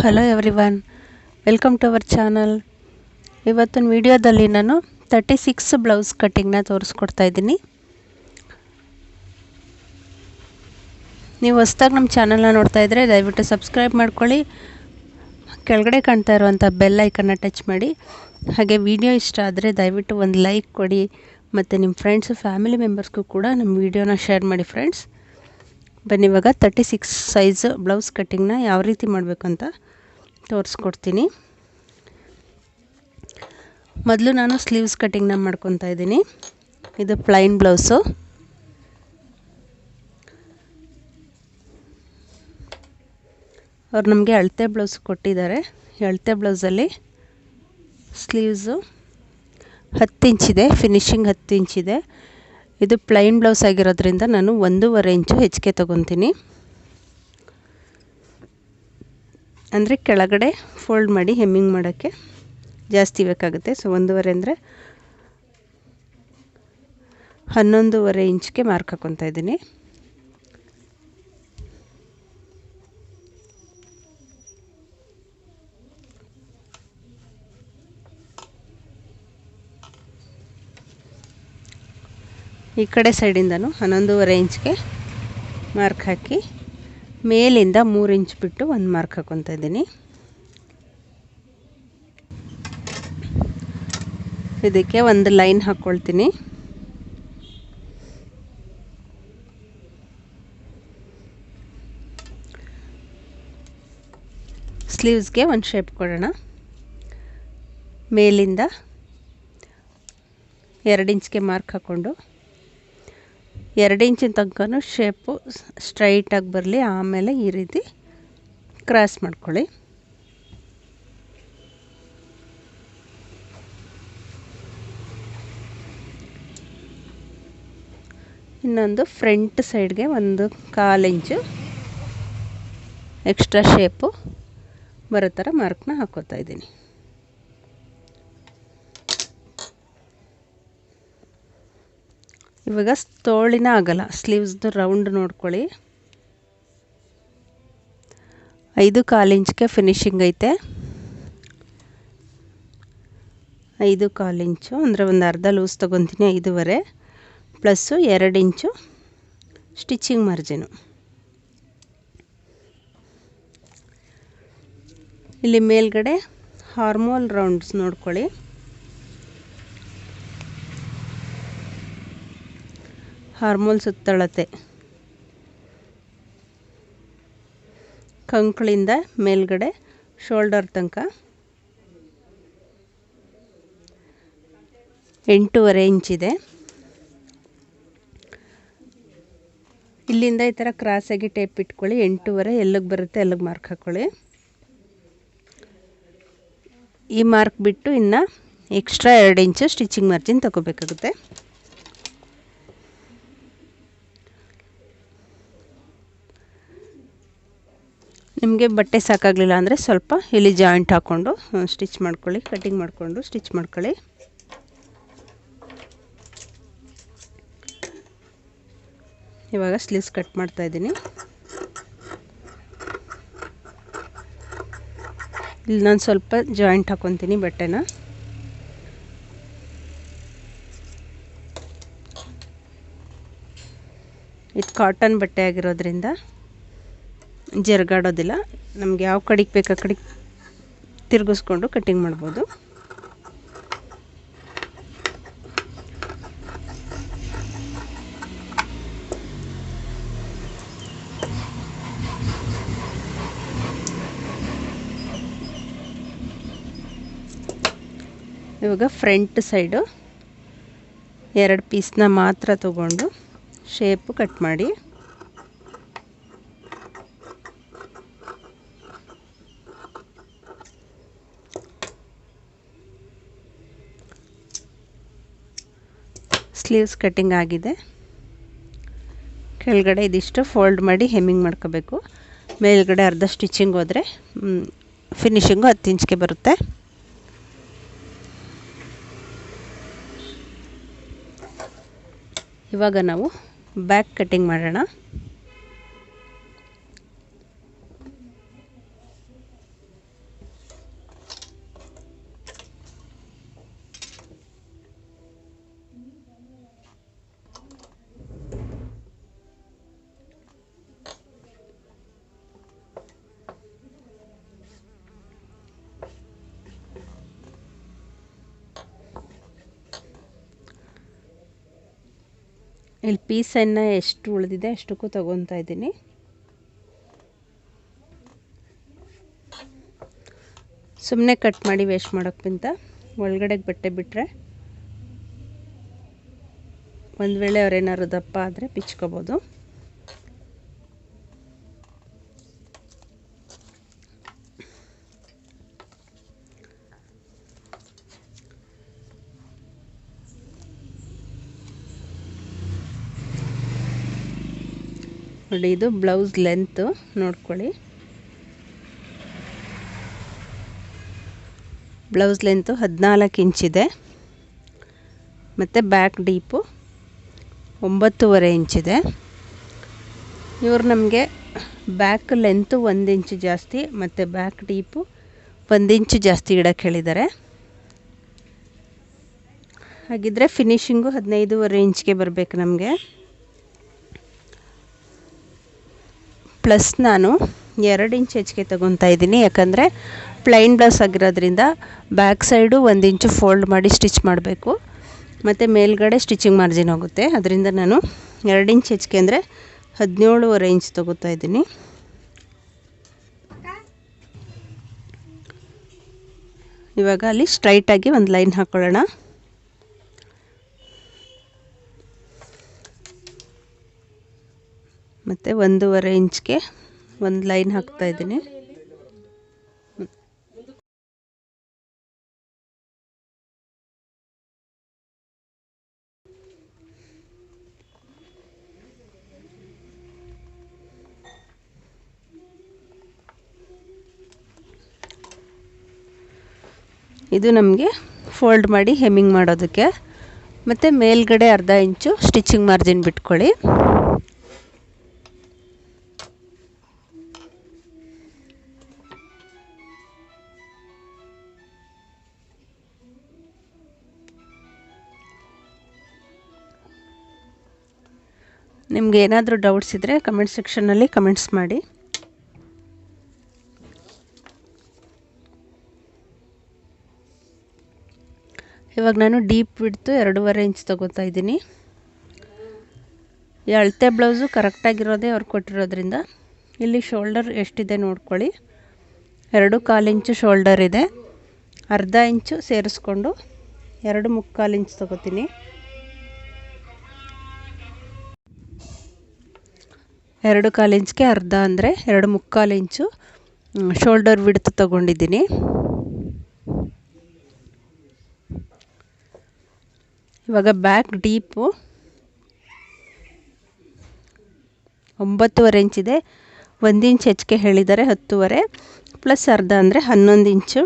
Hello everyone welcome to our channel ಇವತ್ತಿನ ವಿಡಿಯೋದಲ್ಲಿ ನಾನು ತರ್ಟಿ ಸಿಕ್ಸ್ ಬ್ಲೌಸ್ ಕಟ್ಟಿಂಗ್ನ ತೋರಿಸ್ಕೊಡ್ತಾ ಇದ್ದೀನಿ. ನೀವು ಹೊಸ್ದಾಗಿ ನಮ್ಮ ಚಾನಲ್ನ ನೋಡ್ತಾ ಇದ್ದರೆ ದಯವಿಟ್ಟು ಸಬ್ಸ್ಕ್ರೈಬ್ ಮಾಡ್ಕೊಳ್ಳಿ. ಕೆಳಗಡೆ ಕಾಣ್ತಾ ಇರುವಂಥ ಬೆಲ್ ಐಕನ್ನ ಟಚ್ ಮಾಡಿ. ಹಾಗೆ ವಿಡಿಯೋ ಇಷ್ಟ ಆದರೆ ದಯವಿಟ್ಟು ಒಂದು ಲೈಕ್ ಕೊಡಿ. ಮತ್ತು ನಿಮ್ಮ ಫ್ರೆಂಡ್ಸು ಫ್ಯಾಮಿಲಿ ಮೆಂಬರ್ಸ್ಗೂ ಕೂಡ ನಮ್ಮ ವಿಡಿಯೋನ ಶೇರ್ ಮಾಡಿ ಫ್ರೆಂಡ್ಸ್ ಬನ್ನಿ, ಇವಾಗ ತರ್ಟಿ ಸಿಕ್ಸ್ ಸೈಜ್ ಬ್ಲೌಸ್ ಕಟ್ಟಿಂಗ್ನ ಯಾವ ರೀತಿ ಮಾಡಬೇಕು ಅಂತ ತೋರಿಸ್ಕೊಡ್ತೀನಿ. ಮೊದಲು ನಾನು ಸ್ಲೀವ್ಸ್ ಕಟ್ಟಿಂಗ್ನ ಮಾಡ್ಕೊತಾ ಇದ್ದೀನಿ. ಇದು ಪ್ಲೈನ್ ಬ್ಲೌಸು ಅವ್ರು ನಮಗೆ ಅಳತೆ ಬ್ಲೌಸ್ ಕೊಟ್ಟಿದ್ದಾರೆ. ಅಳತೆ ಬ್ಲೌಸಲ್ಲಿ ಸ್ಲೀವ್ಸು ಹತ್ತು ಇಂಚಿದೆ ಫಿನಿಶಿಂಗ್ ಹತ್ತು ಇಂಚಿದೆ ಇದು ಪ್ಲೈನ್ ಬ್ಲೌಸ್ ಆಗಿರೋದ್ರಿಂದ ನಾನು ಒಂದೂವರೆ ಇಂಚು ಹೆಚ್ಚಿಗೆ ತೊಗೊತೀನಿ. ಅಂದರೆ ಕೆಳಗಡೆ ಫೋಲ್ಡ್ ಮಾಡಿ ಹೆಮ್ಮಿಂಗ್ ಮಾಡೋಕ್ಕೆ ಜಾಸ್ತಿ ಬೇಕಾಗುತ್ತೆ. ಸೊ ಒಂದೂವರೆ ಅಂದರೆ ಹನ್ನೊಂದೂವರೆ ಇಂಚ್ಗೆ ಮಾರ್ಕ್ ಹಾಕ್ಕೊತಾ ಇದ್ದೀನಿ. ಈ ಕಡೆ ಸೈಡಿಂದನೂ ಹನ್ನೊಂದೂವರೆ ಇಂಚ್ಗೆ ಮಾರ್ಕ್ ಹಾಕಿ ಮೇಲಿಂದ ಮೂರು ಇಂಚ್ ಬಿಟ್ಟು ಒಂದು ಮಾರ್ಕ್ ಹಾಕೊತ ಇದ್ದೀನಿ. ಇದಕ್ಕೆ ಒಂದು ಲೈನ್ ಹಾಕ್ಕೊಳ್ತೀನಿ ಸ್ಲೀವ್ಸ್ಗೆ ಒಂದು ಶೇಪ್ ಕೊಡೋಣ. ಮೇಲಿಂದ ಎರಡು ಇಂಚ್ಗೆ ಮಾರ್ಕ್ ಹಾಕ್ಕೊಂಡು ಎರಡು ಇಂಚಿನ ತನಕ ಶೇಪು ಸ್ಟ್ರೈಟಾಗಿ ಬರಲಿ, ಆಮೇಲೆ ಈ ರೀತಿ ಕ್ರಾಸ್ ಮಾಡ್ಕೊಳ್ಳಿ. ಇನ್ನೊಂದು ಫ್ರಂಟ್ ಸೈಡ್ಗೆ ಒಂದು ಕಾಲು ಇಂಚು ಎಕ್ಸ್ಟ್ರಾ ಶೇಪು ಬರೋ ಥರ ಮಾರ್ಕ್ನ ಹಾಕೋತಾ ಇದ್ದೀನಿ. ಇವಾಗ ತೋಳಿನ ಆಗಲ್ಲ ಸ್ಲೀವ್ಸ್ದು ರೌಂಡ್ ನೋಡ್ಕೊಳ್ಳಿ. ಐದು ಕಾಲು ಇಂಚ್ಗೆ ಫಿನಿಶಿಂಗ್ ಐತೆ. ಐದು ಕಾಲು ಇಂಚು, ಅಂದರೆ ಒಂದು ಅರ್ಧ ಲೂಸ್ ತೊಗೊತೀನಿ ಐದೂವರೆ. ಪ್ಲಸ್ಸು ಎರಡು ಇಂಚು ಸ್ಟಿಚಿಂಗ್ ಮಾರ್ಜಿನು ಇಲ್ಲಿ ಮೇಲ್ಗಡೆ ಹಾರ್ಮೋಲ್ ರೌಂಡ್ಸ್ ನೋಡ್ಕೊಳ್ಳಿ. ಹಾರ್ಮೋಲ್ ಸುತ್ತಳತೆ. ಕಂಕಳಿಂದ ಮೇಲ್ಗಡೆ ಶೋಲ್ಡರ್ ತನಕ ಎಂಟೂವರೆ ಇಂಚಿದೆ ಇಲ್ಲಿಂದ ಈ ಥರ ಕ್ರಾಸಾಗಿ ಟೇಪ್ ಇಟ್ಕೊಳ್ಳಿ. ಎಂಟೂವರೆ, ಎಲ್ಲಿಗೆ ಬರುತ್ತೆ ಎಲ್ಲಿಗೆ ಮಾರ್ಕ್ ಹಾಕ್ಕೊಳ್ಳಿ ಈ ಮಾರ್ಕ್ ಬಿಟ್ಟು ಇನ್ನು ಎಕ್ಸ್ಟ್ರಾ ಎರಡು ಇಂಚು ಸ್ಟಿಚಿಂಗ್ ಮಾರ್ಜಿನ್ ತಗೋಬೇಕಾಗುತ್ತೆ. ನಿಮಗೆ ಬಟ್ಟೆ ಸಾಕಾಗಲಿಲ್ಲ ಅಂದರೆ ಸ್ವಲ್ಪ ಇಲ್ಲಿ ಜಾಯಿಂಟ್ ಹಾಕ್ಕೊಂಡು ಸ್ಟಿಚ್ ಮಾಡ್ಕೊಳ್ಳಿ ಕಟ್ಟಿಂಗ್ ಮಾಡಿಕೊಂಡು ಸ್ಟಿಚ್ ಮಾಡ್ಕೊಳ್ಳಿ. ಇವಾಗ ಸ್ಲೀವ್ಸ್ ಕಟ್ ಮಾಡ್ತಾ ಇದ್ದೀನಿ. ಇಲ್ಲಿ ನಾನು ಸ್ವಲ್ಪ ಜಾಯಿಂಟ್ ಹಾಕೊತೀನಿ ಬಟ್ಟೆನ. ಇದು ಕಾಟನ್ ಬಟ್ಟೆ ಆಗಿರೋದ್ರಿಂದ ಜರುಗಾಡೋದಿಲ್ಲ. ನಮ್ಗೆ ಯಾವ ಕಡೆಗೆ ಬೇಕು ಆ ಕಡೆಗೆ ತಿರುಗಿಸ್ಕೊಂಡು ಕಟ್ಟಿಂಗ್ ಮಾಡ್ಬೋದು. ಇವಾಗ ಫ್ರಂಟ್ ಸೈಡು ಎರಡು ಪೀಸ್ನ ಮಾತ್ರ ತಗೊಂಡು ಶೇಪು ಕಟ್ ಮಾಡಿ ಸ್ಲೀವ್ಸ್ ಕಟ್ಟಿಂಗ್ ಆಗಿದೆ. ಕೆಳಗಡೆ ಇದಿಷ್ಟು ಫೋಲ್ಡ್ ಮಾಡಿ ಹೆಮ್ಮಿಂಗ್ ಮಾಡ್ಕೋಬೇಕು. ಮೇಲ್ಗಡೆ ಅರ್ಧ ಸ್ಟಿಚಿಂಗ್ ಹೋದರೆ ಫಿನಿಶಿಂಗು ಹತ್ತು ಇಂಚ್ಗೆ ಬರುತ್ತೆ. ಇವಾಗ ನಾವು ಬ್ಯಾಕ್ ಕಟ್ಟಿಂಗ್ ಮಾಡೋಣ. ಇಲ್ಲಿ ಪೀಸನ್ನು ಎಷ್ಟು ಉಳಿದಿದೆ ಅಷ್ಟಕ್ಕೂ ತಗೊತಾ ಇದ್ದೀನಿ. ಸುಮ್ಮನೆ ಕಟ್ ಮಾಡಿ ವೇಸ್ಟ್ ಮಾಡೋಕ್ಕಿಂತ ಒಳಗಡೆಗೆ ಬಟ್ಟೆ ಬಿಟ್ಟರೆ ಒಂದು ವೇಳೆ ಅವ್ರೇನಾದ್ರು ದಪ್ಪ ಆದರೆ ಬಿಚ್ಕೋಬೋದು ನೋಡಿ ಇದು ಬ್ಲೌಸ್ ಲೆಂತು ನೋಡ್ಕೊಳ್ಳಿ. ಬ್ಲೌಸ್ ಲೆಂತು ಹದಿನಾಲ್ಕು ಇಂಚಿದೆ ಮತ್ತು ಬ್ಯಾಕ್ ಡೀಪು ಒಂಬತ್ತೂವರೆ ಇಂಚಿದೆ ಇವರು ನಮಗೆ ಬ್ಯಾಕ್ ಲೆಂತು ಒಂದು ಇಂಚು ಜಾಸ್ತಿ, ಮತ್ತು ಬ್ಯಾಕ್ ಡೀಪು ಒಂದು ಇಂಚು ಜಾಸ್ತಿ ಇಡಕ್ಕೆ ಹೇಳಿದ್ದಾರೆ. ಹಾಗಿದ್ದರೆ ಫಿನಿಶಿಂಗು ಹದಿನೈದೂವರೆ ಇಂಚ್ಗೆ ಬರಬೇಕು ನಮಗೆ. ಪ್ಲಸ್ ನಾನು ಎರಡು ಇಂಚ್ ಹೆಚ್ಚಿಗೆ ತಗೊತಾ ಇದ್ದೀನಿ. ಯಾಕಂದರೆ ಪ್ಲೈನ್ ಬ್ಲೌಸ್ ಆಗಿರೋದ್ರಿಂದ ಬ್ಯಾಕ್ ಸೈಡು ಒಂದು ಇಂಚು ಫೋಲ್ಡ್ ಮಾಡಿ ಸ್ಟಿಚ್ ಮಾಡಬೇಕು. ಮತ್ತು ಮೇಲ್ಗಡೆ ಸ್ಟಿಚಿಂಗ್ ಮಾರ್ಜಿನ್ ಹೋಗುತ್ತೆ. ಅದರಿಂದ ನಾನು ಎರಡು ಇಂಚ್ ಹೆಚ್ಚಿಗೆ ಅಂದರೆ ಹದಿನೇಳುವರೆ ಇಂಚ್ ತಗೋತಾ ಇದ್ದೀನಿ. ಇವಾಗ ಅಲ್ಲಿ ಸ್ಟ್ರೈಟಾಗಿ ಒಂದು ಲೈನ್ ಹಾಕ್ಕೊಳ್ಳೋಣ ಮತ್ತು ಒಂದೂವರೆ ಇಂಚ್ಗೆ ಒಂದು ಲೈನ್ ಹಾಕ್ತಾ ಇದ್ದೀನಿ. ಇದು ನಮಗೆ ಫೋಲ್ಡ್ ಮಾಡಿ ಹೆಮ್ಮಿಂಗ್ ಮಾಡೋದಕ್ಕೆ. ಮತ್ತು ಮೇಲ್ಗಡೆ ಅರ್ಧ ಇಂಚು ಸ್ಟಿಚಿಂಗ್ ಮಾರ್ಜಿನ್ ಬಿಟ್ಕೊಳ್ಳಿ. ನಿಮ್ಗೆ ಏನಾದರೂ ಡೌಟ್ಸ್ ಇದ್ದರೆ ಕಮೆಂಟ್ ಸೆಕ್ಷನ್ನಲ್ಲಿ ಕಮೆಂಟ್ಸ್ ಮಾಡಿ. ಇವಾಗ ನಾನು ಡೀಪ್ ಬಿಡ್ತು ಎರಡೂವರೆ ಇಂಚ್ ತೊಗೋತಾ ಇದ್ದೀನಿ. ಈ ಅಳತೆ ಬ್ಲೌಸು ಕರೆಕ್ಟಾಗಿರೋದೇ ಅವ್ರು ಕೊಟ್ಟಿರೋದ್ರಿಂದ. ಇಲ್ಲಿ ಶೋಲ್ಡರ್ ಎಷ್ಟಿದೆ ನೋಡ್ಕೊಳ್ಳಿ. ಎರಡು ಕಾಲು ಇಂಚು ಶೋಲ್ಡರ್ ಇದೆ. ಅರ್ಧ ಇಂಚು ಸೇರಿಸ್ಕೊಂಡು ಎರಡು ಮುಕ್ಕಾಲು ಇಂಚ್ ತೊಗೋತೀನಿ. ಎರಡು ಕಾಲು ಇಂಚ್ಗೆ ಅರ್ಧ ಅಂದರೆ ಎರಡು ಮುಕ್ಕಾಲು ಇಂಚು ಶೋಲ್ಡರ್ ವಿಡ್ತ್ ತಗೊಂಡಿದ್ದೀನಿ. ಇವಾಗ ಬ್ಯಾಕ್ ಡೀಪು ಒಂಬತ್ತುವರೆ ಇಂಚಿದೆ ಒಂದು ಇಂಚ್ ಹೆಚ್ಚಿಗೆ ಹೇಳಿದ್ದಾರೆ ಹತ್ತುವರೆ ಪ್ಲಸ್ ಅರ್ಧ ಅಂದರೆ ಹನ್ನೊಂದು ಇಂಚು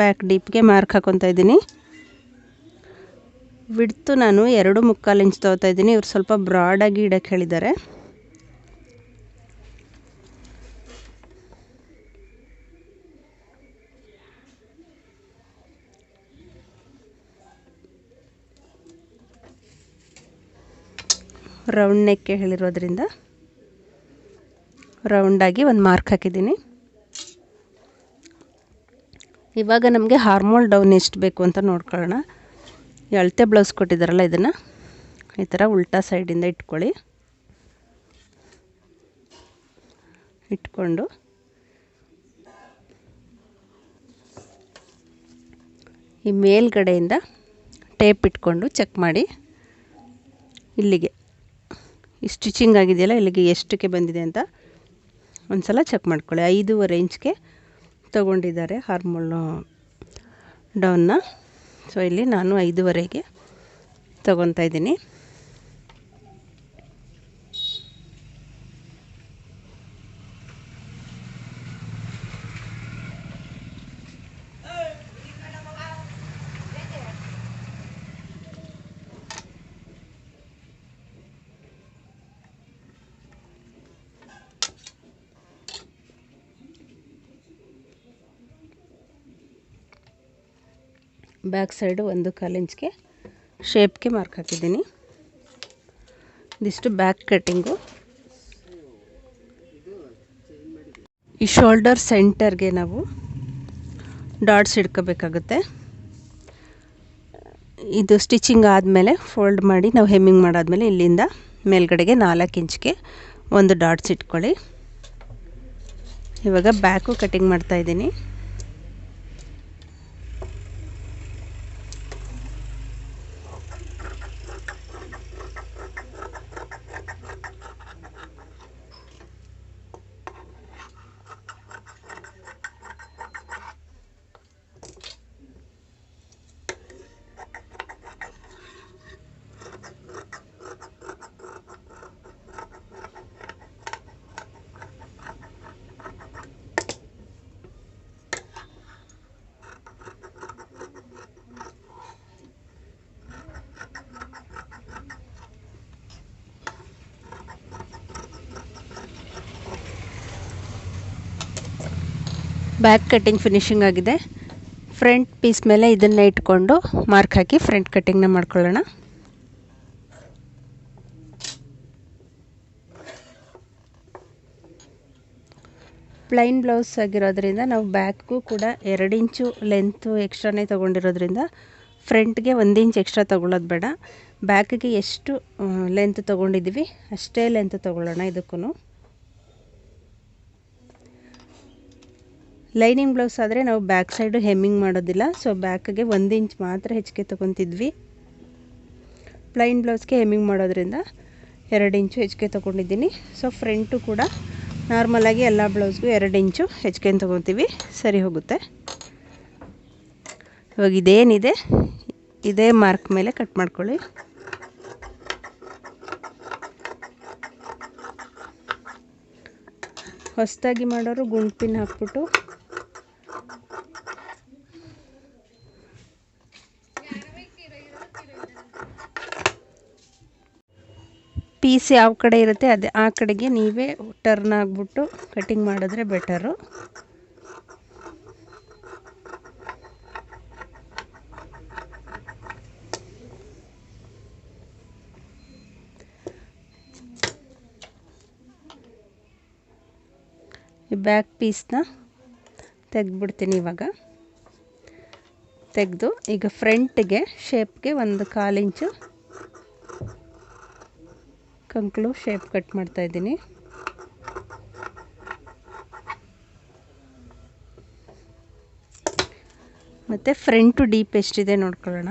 ಬ್ಯಾಕ್ ಡೀಪ್ಗೆ ಮಾರ್ಕ್ ಹಾಕೊತಾ ಇದ್ದೀನಿ. ವಿಡ್ತು ನಾನು ಎರಡು ಮುಕ್ಕಾಲು ಇಂಚ್ ತೊಗೋತಾ ಇದ್ದೀನಿ. ಇವ್ರು ಸ್ವಲ್ಪ ಬ್ರಾಡಾಗಿ ಇಡಕ್ಕೆ ಹೇಳಿದ್ದಾರೆ. ರೌಂಡ್ ನೆಕ್ಕೆ ಹೇಳಿರೋದ್ರಿಂದ ರೌಂಡಾಗಿ ಒಂದು ಮಾರ್ಕ್ ಹಾಕಿದ್ದೀನಿ. ಇವಾಗ ನಮಗೆ ಹಾರ್ಮೋಲ್ ಡೌನ್ ಎಷ್ಟು ಬೇಕು ಅಂತ ನೋಡ್ಕೊಳ್ಳೋಣ. ಈ ಅಳತೆ ಬ್ಲೌಸ್ ಕೊಟ್ಟಿದ್ದಾರಲ್ಲ ಇದನ್ನು. ಈ ಥರ ಉಲ್ಟಾ ಸೈಡಿಂದ ಇಟ್ಕೊಳ್ಳಿ. ಇಟ್ಕೊಂಡು. ಈ ಮೇಲ್ಗಡೆಯಿಂದ ಟೇಪ್ ಇಟ್ಕೊಂಡು ಚೆಕ್ ಮಾಡಿ. ಇಲ್ಲಿಗೆ. ಈ ಸ್ಟಿಚಿಂಗ್ ಆಗಿದೆಯಲ್ಲ, ಇಲ್ಲಿಗೆ ಎಷ್ಟಕ್ಕೆ ಬಂದಿದೆ ಅಂತ ಒಂದು ಸಲ ಚೆಕ್ ಮಾಡ್ಕೊಳ್ಳಿ. ಐದೂವರೆ ಇಂಚ್ಗೆ ತೊಗೊಂಡಿದ್ದಾರೆ ಹಾರ್ಮೋಲ್ ಡೌನ್ನ ಸೊ ಇಲ್ಲಿ ನಾನು ಐದೂವರೆಗೆ ತೊಗೊತಾ ಇದ್ದೀನಿ. ಬ್ಯಾಕ್ ಸೈಡು ಒಂದು ಕಾಲು ಇಂಚ್ಗೆ ಶೇಪ್ಗೆ ಮಾರ್ಕ್ ಹಾಕಿದ್ದೀನಿ. ಇದಿಷ್ಟು ಬ್ಯಾಕ್ ಕಟ್ಟಿಂಗು ಈ ಶೋಲ್ಡರ್ ಸೆಂಟರ್ಗೆ ನಾವು ಡಾಟ್ಸ್ ಹಿಡ್ಕೋಬೇಕಾಗುತ್ತೆ ಇದು ಸ್ಟಿಚಿಂಗ್ ಆದಮೇಲೆ ಫೋಲ್ಡ್ ಮಾಡಿ ನಾವು ಹೆಮ್ಮಿಂಗ್ ಮಾಡಾದಮೇಲೆ ಇಲ್ಲಿಂದ ಮೇಲ್ಗಡೆಗೆ ನಾಲ್ಕು ಇಂಚ್ಗೆ ಒಂದು ಡಾಟ್ಸ್ ಇಟ್ಕೊಳ್ಳಿ. ಇವಾಗ ಬ್ಯಾಕು ಕಟಿಂಗ್ ಮಾಡ್ತಾಯಿದ್ದೀನಿ ಬ್ಯಾಕ್ ಕಟ್ಟಿಂಗ್ ಫಿನಿಶಿಂಗ್ ಆಗಿದೆ. ಫ್ರಂಟ್ ಪೀಸ್ ಮೇಲೆ ಇದನ್ನು ಇಟ್ಕೊಂಡು ಮಾರ್ಕ್ ಹಾಕಿ ಫ್ರಂಟ್ ಕಟ್ಟಿಂಗ್ನ ಮಾಡ್ಕೊಳ್ಳೋಣ. ಪ್ಲೈನ್ ಬ್ಲೌಸ್ ಆಗಿರೋದ್ರಿಂದ ನಾವು ಬ್ಯಾಕ್ಗೂ ಕೂಡ ಎರಡು ಇಂಚು ಲೆಂತು ಎಕ್ಸ್ಟ್ರಾನೇ ತೊಗೊಂಡಿರೋದ್ರಿಂದ ಫ್ರಂಟ್ಗೆ ಒಂದು ಇಂಚ್ ಎಕ್ಸ್ಟ್ರಾ ತೊಗೊಳ್ಳೋದು ಬೇಡ. ಬ್ಯಾಕ್ಗೆ ಎಷ್ಟು ಲೆಂತ್ ತೊಗೊಂಡಿದ್ದೀವಿ ಅಷ್ಟೇ ಲೆಂತ್ ತೊಗೊಳ್ಳೋಣ ಇದಕ್ಕೂ ಲೈನಿಂಗ್ ಬ್ಲೌಸ್ ಆದರೆ ನಾವು ಬ್ಯಾಕ್ ಸೈಡು ಹೆಮ್ಮಿಂಗ್ ಮಾಡೋದಿಲ್ಲ. ಸೊ ಬ್ಯಾಕ್ಗೆ ಒಂದು ಇಂಚ್ ಮಾತ್ರ ಹೆಚ್ಚಿಗೆ ತೊಗೊತಿದ್ವಿ. ಪ್ಲೈನ್ ಬ್ಲೌಸ್ಗೆ ಹೆಮ್ಮಿಂಗ್ ಮಾಡೋದ್ರಿಂದ ಎರಡು ಇಂಚು ಹೆಚ್ಚಿಗೆ ತೊಗೊಂಡಿದ್ದೀನಿ. ಸೊ ಫ್ರಂಟು ಕೂಡ ನಾರ್ಮಲಾಗಿ ಎಲ್ಲ ಬ್ಲೌಸ್ಗೂ ಎರಡು ಇಂಚು ಹೆಚ್ಚಿಗೆ ತೊಗೊತೀವಿ. ಸರಿ ಹೋಗುತ್ತೆ. ಇವಾಗ ಇದೇನಿದೆ? ಇದೇ ಮಾರ್ಕ್ ಮೇಲೆ ಕಟ್ ಮಾಡ್ಕೊಳ್ಳಿ. ಹೊಸದಾಗಿ ಮಾಡೋರು ಗುಂಡ್ಪಿನ್ ಹಾಕ್ಬಿಟ್ಟು ಪೀಸ್ ಯಾವ ಕಡೆ ಇರುತ್ತೆ ಅದೇ ಆ ಕಡೆಗೆ ನೀವೇ ಟರ್ನ್ ಆಗಿಬಿಟ್ಟು ಕಟಿಂಗ್ ಮಾಡಿದ್ರೆ ಬೆಟರು ಈ ಬ್ಯಾಕ್ ಪೀಸ್ನ ತೆಗೆದ್ಬಿಡ್ತೀನಿ ಇವಾಗ. ತೆಗೆದು ಈಗ ಫ್ರಂಟ್ಗೆ ಶೇಪ್ಗೆ ಒಂದು ಕಾಲಿಂಚು ಕಂಕ್ಳು ಶೇಪ್ ಕಟ್ ಮಾಡ್ತಾ ಇದ್ದೀನಿ. ಮತ್ತು ಫ್ರಂಟು ಡೀಪ್ ಎಷ್ಟಿದೆ ನೋಡ್ಕೊಳ್ಳೋಣ.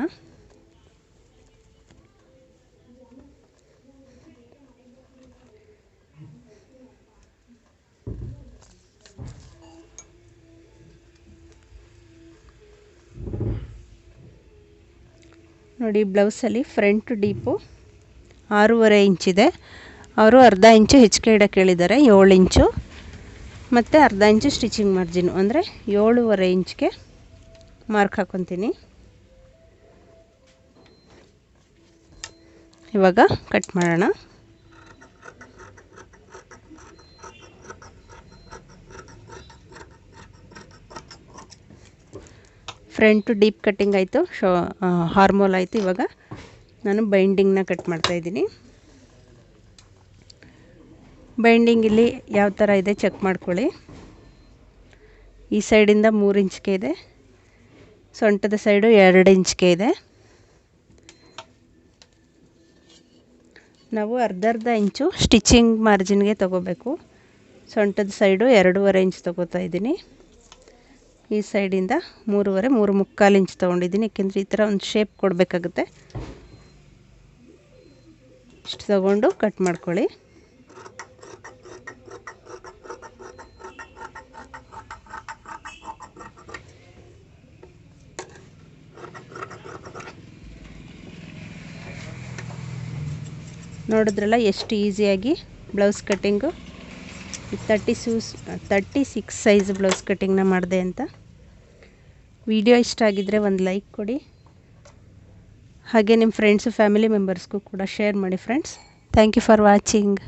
ನೋಡಿ ಬ್ಲೌಸಲ್ಲಿ ಫ್ರಂಟ್ ಡೀಪು ಆರೂವರೆ ಇಂಚಿದೆ ಅವರು ಅರ್ಧ ಇಂಚು ಹೆಚ್ಚಿಗೆ ಇಡಕ್ಕೆ ಹೇಳಿದ್ದಾರೆ ಏಳು ಇಂಚು. ಮತ್ತು ಅರ್ಧ ಇಂಚು ಸ್ಟಿಚಿಂಗ್ ಮಾರ್ಜಿನು, ಅಂದರೆ ಏಳೂವರೆ ಇಂಚ್ಗೆ ಮಾರ್ಕ್ ಹಾಕ್ಕೊತೀನಿ ಇವಾಗ ಕಟ್ ಮಾಡೋಣ. ಫ್ರಂಟು ಡೀಪ್ ಕಟ್ಟಿಂಗ್ ಆಯಿತು, ಶೋ ಹಾರ್ಮೋಲ್ ಆಯಿತು ಇವಾಗ. ನಾನು ಬೈಂಡಿಂಗ್ನ ಕಟ್ ಮಾಡ್ತಾಯಿದ್ದೀನಿ ಬೈಂಡಿಂಗ್ ಇಲ್ಲಿ ಯಾವ ಥರ ಇದೆ ಚೆಕ್ ಮಾಡ್ಕೊಳ್ಳಿ. ಈ ಸೈಡಿಂದ ಮೂರು ಇಂಚ್ಗೆ ಇದೆ. ಸೊಂಟದ ಸೈಡು ಎರಡು ಇಂಚ್ಗೆ ಇದೆ. ನಾವು ಅರ್ಧ ಅರ್ಧ ಇಂಚು ಸ್ಟಿಚಿಂಗ್ ಮಾರ್ಜಿನ್ಗೆ ತೊಗೋಬೇಕು. ಸೊಂಟದ ಸೈಡು ಎರಡೂವರೆ ಇಂಚ್ ತೊಗೋತಾ ಇದ್ದೀನಿ. ಈ ಸೈಡಿಂದ ಮೂರುವರೆ, ಮೂರು ಮುಕ್ಕಾಲು ಇಂಚ್ ತೊಗೊಂಡಿದ್ದೀನಿ. ಏಕೆಂದರೆ ಈ ಥರ ಒಂದು ಶೇಪ್ ಕೊಡಬೇಕಾಗುತ್ತೆ. ಇಷ್ಟು ತಗೊಂಡು ಕಟ್ ಮಾಡ್ಕೊಳ್ಳಿ. ನೋಡಿದ್ರಲ್ಲ ಎಷ್ಟು ಈಸಿಯಾಗಿ ಬ್ಲೌಸ್ ಕಟ್ಟಿಂಗು ತರ್ಟಿ ಸೂಸ್ ತರ್ಟಿ ಸಿಕ್ಸ್ ಸೈಜ್ ಬ್ಲೌಸ್ ಕಟ್ಟಿಂಗ್ನ ಮಾಡಿದೆ ಅಂತ. ವಿಡಿಯೋ ಇಷ್ಟ ಆಗಿದ್ದರೆ ಒಂದು ಲೈಕ್ ಕೊಡಿ. ಹಾಗೆ ನಿಮ್ಮ ಫ್ರೆಂಡ್ಸು ಫ್ಯಾಮಿಲಿ ಮೆಂಬರ್ಸ್ಗೂ ಕೂಡ ಶೇರ್ ಮಾಡಿ friends thank you for watching